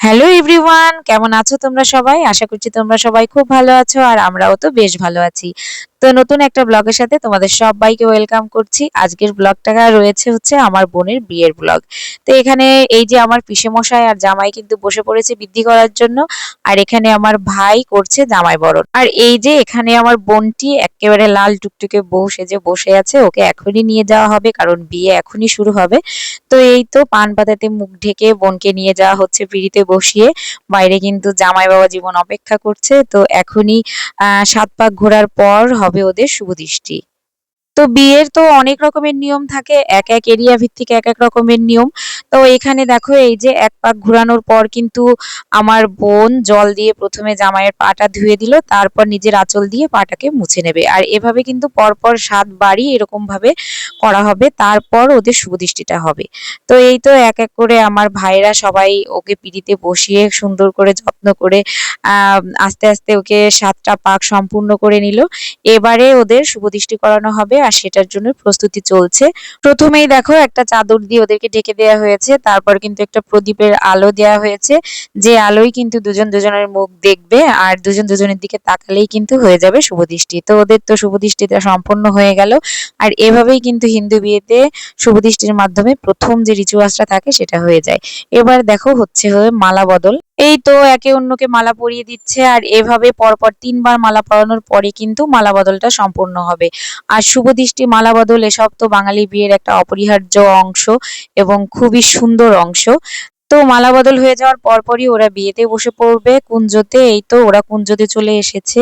Hello everyone কেমন আছো তোমরা সবাই? আশা করছি তোমরা সবাই খুব ভালো আছো আর আমরাও তো বেশ ভালো আছি। তো নতুন একটা ব্লগের সাথে তোমাদের সবাইকে ওয়েলকাম করছি। আজকের ব্লগটা রয়েছে হচ্ছে আমার বোনের বিয়ের ব্লগ। তো এখানে এই যে আমার পিসে মশাই আর জামাই কিন্তু বসে পড়েছে বৃদ্ধি করার জন্য, আর এখানে আমার ভাই করছে জামাই বরণ। আর এই যে এখানে আমার বোনটি একেবারে লাল টুকটুকে বউ সেজে বসে আছে, ওকে এখনই নিয়ে যাওয়া হবে, কারণ বিয়ে এখনই শুরু হবে। তো এই তো পান পাতাতে মুখ ঢেকে বোনকে নিয়ে যাওয়া হচ্ছে পিড়িতে বসিয়ে। বাইরে কিন্তু জামাই বাবা জীবন অপেক্ষা করছে, তো এখনই সাত পাক ঘোরার পর হবে ওদের শুভদৃষ্টি তো বিয়ের তো অনেক রকমের নিয়ম থাকে, এক এক এরিয়া ভিত্তিক এক এক রকমের নিয়ম। তো এখানে দেখো এই যে এক পাক ঘোরানোর পর কিন্তু আমার বোন জল দিয়ে প্রথমে জামাইয়ের পাটা ধুয়ে দিল, তারপর নিজের আঁচল দিয়ে পাটাকে মুছে নেবে। আর এভাবে কিন্তু পরপর সাতবারই এরকম ভাবে করা হবে, তারপর ওদের শুভদৃষ্টিটা হবে। তো এই তো এক এক করে আমার ভাইরা সবাই ওকে পিড়িতে বসিয়ে সুন্দর করে যত্ন করে আস্তে আস্তে ওকে সাতটা পাক সম্পূর্ণ করে নিল। এবারে ওদের শুভদৃষ্টি করানো হবে, আর সেটার জন্য প্রস্তুতি চলছে। প্রথমেই দেখো একটা চাদর দিয়ে ওদেরকে ঢেকে দেওয়া হয়েছে, তারপর কিন্তু একটা প্রদীপের আলো দেওয়া হয়েছে। যে আলোই কিন্তু দুজন দুজনের মুখ দেখবে আর দুজন দুজনের দিকে তাকালেই কিন্তু হয়ে যাবে শুভদৃষ্টি। তো ওদের তো শুভদৃষ্টিটা সম্পন্ন হয়ে গেল। আর এভাবেই কিন্তু হিন্দু বিয়েতে শুভদৃষ্টির মাধ্যমে প্রথম যে রিচুয়ালসটা থাকে সেটা হয়ে যায়। এবার দেখো হচ্ছে হয়ে মালা বদল। এই তো একে অন্যকে মালা পরিয়ে দিচ্ছে আর এভাবে পরপর তিনবার মালা পরানোর পরে কিন্তু মালা বদলটা সম্পূর্ণ হবে। আর শুভ দৃষ্টি মালা বদল এসব তো বাঙালি বিয়ের একটা অপরিহার্য অংশ এবং খুবই সুন্দর অংশ। তো মালা বদল হয়ে যাওয়ার পরপরই ওরা বিয়েতে বসে পড়বে কুঞ্জতে। এই তো ওরা কুঞ্জতে চলে এসেছে।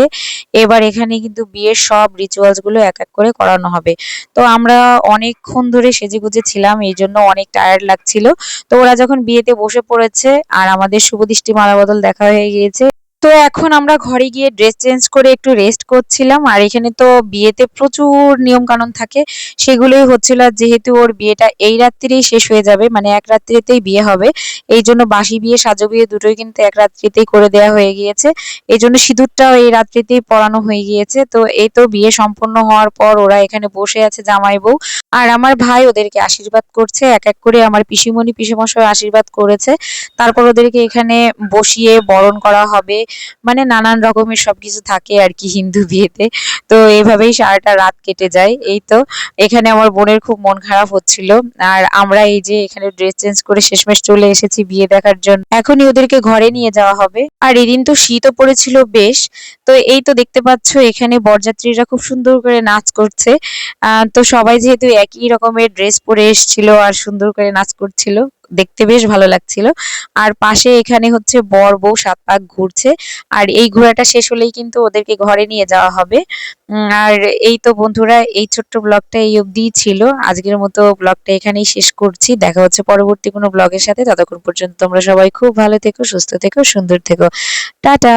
এবার এখানে কিন্তু বিয়ের সব রিচুয়ালসগুলো এক এক করে করানো হবে। তো আমরা অনেকক্ষণ ধরে সেজে গুজে ছিলাম, এই জন্য অনেক টায়ার্ড লাগছিল। তো ওরা যখন বিয়েতে বসে পড়েছে, আর আমাদের শুভদৃষ্টি মালা বদল দেখা হয়ে গিয়েছে তো এখন আমরা ঘরে গিয়ে ড্রেস চেঞ্জ করে একটু রেস্ট করছিলাম, আর এখানে তো বিয়েতে প্রচুর নিয়ম কানুন থাকে। সেগুলোই হচ্ছিল যেহেতু ওর বিয়েটা এই রাত্রিরেই শেষ হয়ে যাবে মানে এক রাত্রিতেই বিয়ে হবে, এই জন্য বাসি বিয়ে, সাজো বিয়ে দুটোই কিন্তু এক রাত্রিতেই করে দেওয়া হয়ে গিয়েছে। এই জন্য সিঁদুরটাও এই রাত্রিতেই পরানো হয়ে গিয়েছে। তো এই তো বিয়ে সম্পন্ন হওয়ার পর ওরা এখানে বসে আছে জামাই বউ আর আমার ভাই ওদেরকে আশীর্বাদ করছে, এক এক করে আমার পিসিমণি, পিসিমশাই আশীর্বাদ করেছে। তারপর ওদেরকে এখানে বসিয়ে বরণ করা হবে। মানে নানান রকমের সবকিছু থাকে আর কি হিন্দু বিয়েতে। তো এইভাবেই সারাটা রাত কেটে যায়। এই তো, এখানে আমার বোনের খুব মন খারাপ হচ্ছিল। আর আমরা এই যে এখানে ড্রেস চেঞ্জ করে শেষমেশ চলে এসেছি বিয়ে দেখার জন্য। এখনই ওদেরকে ঘরে নিয়ে যাওয়া হবে। আর এদিন তো শীতও পড়েছিল বেশ। তো এই তো দেখতে পাচ্ছ, এখানে বরযাত্রীরা খুব সুন্দর করে নাচ করছে। তো সবাই যেহেতু একই রকমের ড্রেস পরে এসেছিল আর সুন্দর করে নাচ করছিল। দেখতে বেশ ভালো লাগছিল। আর পাশে এখানে হচ্ছে বর, বউ, সাত পাক ঘুরছে। আর এই ঘোরাটা শেষ হলেই কিন্তু ওদেরকে ঘরে নিয়ে যাওয়া হবে। আর এই তো বন্ধুরা, এই ছোট্ট ব্লগটা এই অবধিই ছিল। আজকের মতো ব্লগটা এখানেই শেষ করছি। দেখা হচ্ছে পরবর্তী কোনো ব্লগের সাথে। ততক্ষণ পর্যন্ত তোমরা সবাই খুব ভালো থেকো, সুস্থ থেকো, সুন্দর থেকো। টাটা!